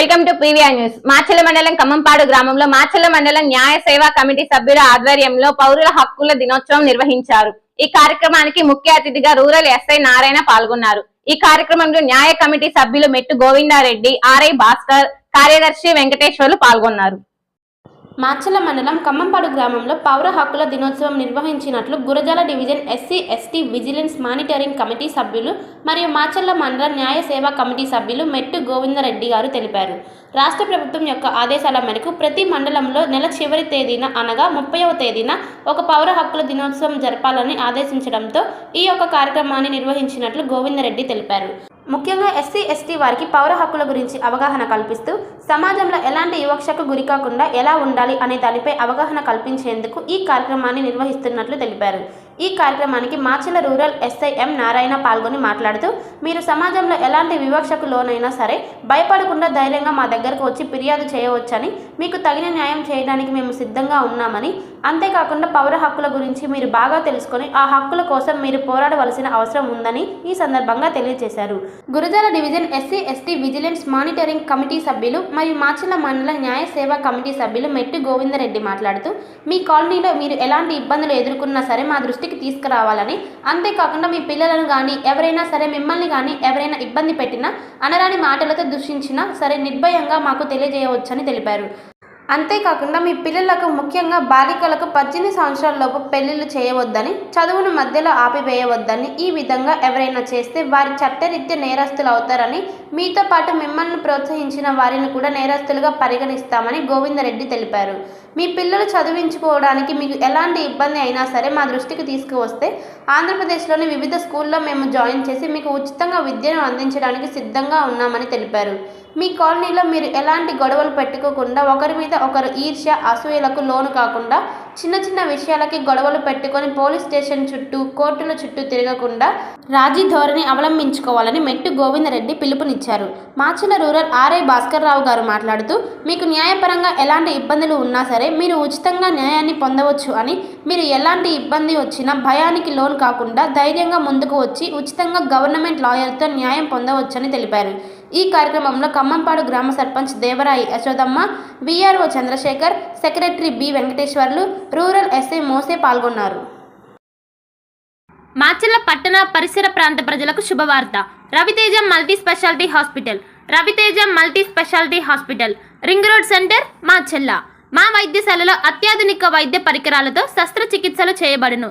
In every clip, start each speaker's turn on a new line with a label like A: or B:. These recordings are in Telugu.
A: Welcome to P V R news. Machala mandal Khammampadu గ్రామంలో మాచల మండలం న్యాయ సేవా కమిటీ సభ్యుల ఆధ్వర్యంలో పౌరుల హక్కుల దినోత్సవం నిర్వహించారు. ఈ కార్యక్రమానికి ముఖ్య అతిథిగా రూరల్ ఎస్ఐ నారాయణ పాల్గొన్నారు. ఈ కార్యక్రమంలో న్యాయ కమిటీ సభ్యులు మెట్టు గోవిందారెడ్డి ఆర్ఐ భాస్కర్ కార్యదర్శి వెంకటేశ్వర్లు పాల్గొన్నారు.
B: మాచల మండలం ఖమ్మంపాడు గ్రామంలో పౌర హక్కుల దినోత్సవం నిర్వహించినట్లు Gurazala division SC ST vigilance monitoring committee సభ్యులు మరియు మాచల్ల మండల న్యాయ సేవా కమిటీ సభ్యులు మెట్టు గోవిందరెడ్డి గారు తెలిపారు. రాష్ట్ర ప్రభుత్వం యొక్క ఆదేశాల మేరకు ప్రతి మండలంలో నెల చివరి తేదీన అనగా ముప్పైవ తేదీన ఒక పౌర హక్కుల దినోత్సవం జరపాలని ఆదేశించడంతో ఈ యొక్క కార్యక్రమాన్ని నిర్వహించినట్లు గోవిందరెడ్డి తెలిపారు. ముఖ్యంగా ఎస్సీ ఎస్టీ వారికి పౌర హక్కుల గురించి అవగాహన కల్పిస్తూ సమాజంలో ఎలాంటి వివక్షకు గురికాకుండా ఎలా ఉండాలి అనే దానిపై అవగాహన కల్పించేందుకు ఈ కార్యక్రమాన్ని నిర్వహిస్తున్నట్లు తెలిపారు. ఈ కార్యక్రమానికి Macherla rural SI M Narayana పాల్గొని మాట్లాడుతూ మీరు సమాజంలో ఎలాంటి వివక్షకు లోనైనా సరే భయపడకుండా ధైర్యంగా మా దగ్గరకు వచ్చి ఫిర్యాదు చేయవచ్చని మీకు తగిన న్యాయం చేయడానికి మేము సిద్ధంగా ఉన్నామని అంతేకాకుండా పౌర హక్కుల గురించి మీరు బాగా తెలుసుకొని ఆ హక్కుల కోసం మీరు పోరాడవలసిన అవసరం ఉందని ఈ సందర్భంగా తెలియజేశారు. Gurazala division SC ST vigilance monitoring committee సభ్యులు మరియు మాచిల మండల న్యాయ సేవా కమిటీ సభ్యులు మెట్టు గోవిందరెడ్డి మాట్లాడుతూ మీ కాలనీలో మీరు ఎలాంటి ఇబ్బందులు ఎదుర్కొన్నా సరే మా దృష్టికి తీసుకురావాలని. అంతేకాకుండా మీ పిల్లలను కానీ ఎవరైనా సరే మిమ్మల్ని కానీ ఎవరైనా ఇబ్బంది పెట్టినా అనరాని మాటలతో దూషించినా సరే నిర్భయంగా మాకు తెలియజేయవచ్చని తెలిపారు. అంతేకాకుండా మీ పిల్లలకు ముఖ్యంగా బాలికలకు పద్దెనిమిది సంవత్సరాలలోపు పెళ్ళిళ్ళు చేయవద్దని చదువును మధ్యలో ఆపివేయవద్దని ఈ విధంగా ఎవరైనా చేస్తే వారి చట్టరీత్యా నేరస్తులు అవుతారని మీతో పాటు మిమ్మల్ని ప్రోత్సహించిన వారిని కూడా నేరస్తులుగా పరిగణిస్తామని గోవిందరెడ్డి తెలిపారు. మీ పిల్లలు చదివించుకోవడానికి మీకు ఎలాంటి ఇబ్బంది అయినా సరే మా దృష్టికి తీసుకువస్తే ఆంధ్రప్రదేశ్లోని వివిధ స్కూల్లో మేము జాయిన్ చేసి మీకు ఉచితంగా విద్యను అందించడానికి సిద్ధంగా ఉన్నామని తెలిపారు. మీ కాలనీలో మీరు ఎలాంటి గొడవలు పెట్టుకోకుండా ఒకరి మీద ఒకరు ఈర్ష్య అసూయలకు లోను కాకుండా చిన్న చిన్న విషయాలకి గొడవలు పెట్టుకొని పోలీస్ స్టేషన్ చుట్టూ కోర్టుల చుట్టూ తిరగకుండా రాజీ ధోరణి అవలంబించుకోవాలని మెట్టు గోవిందరెడ్డి పిలుపునిచ్చారు. మాచిల రూరల్ ఆర్ఐ భాస్కర్ రావు గారు మాట్లాడుతూ మీకు న్యాయపరంగా ఎలాంటి ఇబ్బందులు ఉన్నా సరే మీరు ఉచితంగా న్యాయాన్ని పొందవచ్చు అని మీరు ఎలాంటి ఇబ్బంది వచ్చినా భయానికి లోన్ కాకుండా ధైర్యంగా ముందుకు వచ్చి ఉచితంగా గవర్నమెంట్ లాయర్తో న్యాయం పొందవచ్చని తెలిపారు. ఈ కార్యక్రమంలో ఖమ్మంపాడు గ్రామ sarpanch Devarayi Yashodamma VRO Chandrasekhar secretary B Venkateswarlu rural SI మోసే పాల్గొన్నారు. మాచెల్ల పట్టణ పరిసర ప్రాంత ప్రజలకు శుభవార్త. Raviteja multi speciality hospital. Raviteja multi speciality hospital. Ring road centre Macherla మా వైద్యశాలలో అత్యాధునిక వైద్య పరికరాలతో శస్త్రచికిత్సలు చేయబడును.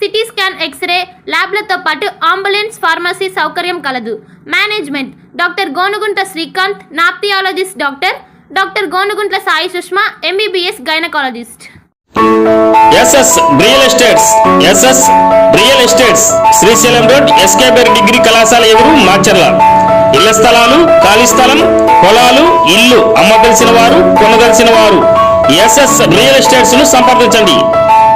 B: CT scan x-ray ల్యాబ్లతో పాటు అంబులెన్స్ ఫార్మసీ సౌకర్యం కలదు. Management. Doctor Gonugunta Srikanth nephrologist doctor. Doctor Gonuguntla Sai Sushma MBBS gynaecologist.
C: SS real estates. SS real estates. Srisailam road SKBR degree కళాశాల ఎదురు మాచర్ల. ఇళ్ళ స్థలాలు ఖాళీ స్థలం పొలాలు ఇల్లు అమ్మదలిసిన వారు కొనదలిసిన వారు. ఎస్ఎస్ రియల్ ఎస్టేట్స్ను సంప్రదించండి.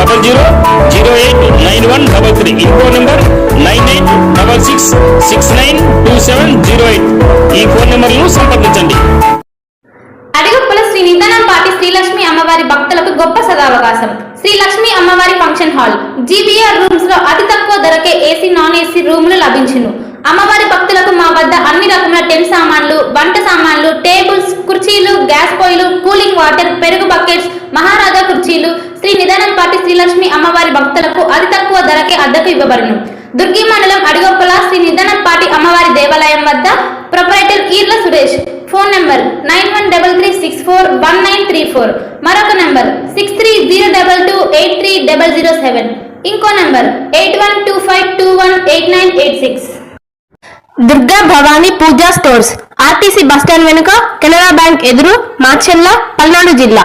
C: double zero zero eight nine one double three. ఇంకో number nine eight double six six nine two seven zero eight. ఈ ఫోన్ నెంబర్లను సంప్రదించండి.
B: అడిగప్పుల శ్రీ నిదానంపాటి శ్రీలక్ష్మి అమ్మవారి భక్తులకు గొప్ప సదావకాశం. శ్రీ లక్ష్మి అమ్మవారి ఫంక్షన్ హాల్. జీబీఆర్ రూమ్స్లో అతి తక్కువ ధరకే ఏసీ నాన్ ఏసీ రూములు లభించును. అమ్మవారి భక్తులకు మా వద్ద అన్ని రకముల టెన్ సామాన్లు వంట సామాన్లు టేబుల్స్ కుర్చీలు గ్యాస్ పొయ్యిలు కూలింగ్ వాటర్ పెరుగు బకెట్స్ మహారాజా కుర్చీలు శ్రీ నిదానంపాటి శ్రీలక్ష్మి అమ్మవారి భక్తులకు అతి తక్కువ ధరకే అద్దెకు ఇవ్వబడును. దుర్గి మండలం అడిగొప్పల శ్రీ నిదానంపాటి అమ్మవారి దేవాలయం వద్ద proprietor Eerla Suresh. Phone number nine one double three six four one nine three four. మరొక number six three zero double two eight three double zero seven. ఇంకో number eight one two five two one eight nine eight six.
D: Durga Bhavani puja stores RTC bus stand వెనుక కెనరా బ్యాంక్ ఎదురు మాచెల్ల పల్నాడు జిల్లా.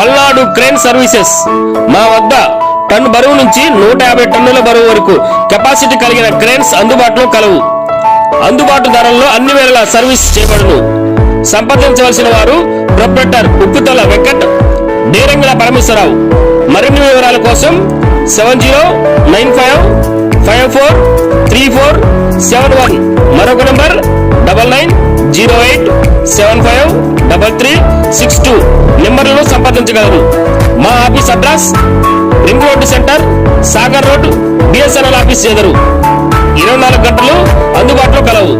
C: Palnadu crane services. మా వద్ద టన్ను బరువు నుంచి నూట యాభై టన్నుల బరువు వరకు కెపాసిటీ కలిగిన క్రేన్స్ అందుబాటులో కలవు. అందుబాటు ధరల్లో అన్ని వేళలా సర్వీస్ చేయబడును. సంప్రదించవలసిన వారు ప్రొప్రైటర్ ఉప్పుతల వెంకట్ డేరంగిల పరమేశ్వరరావు. మరిన్ని వివరాల కోసం seven zero nine five five four three four seven one. మరొక number double nine zero eight seven five. Six two నెంబర్లను సంప్రదించగలరు. మా office address ring road centre Sagar road BSNL office ఎదురు. ఇరవై నాలుగు గంటలు అందుబాటులో కలవు.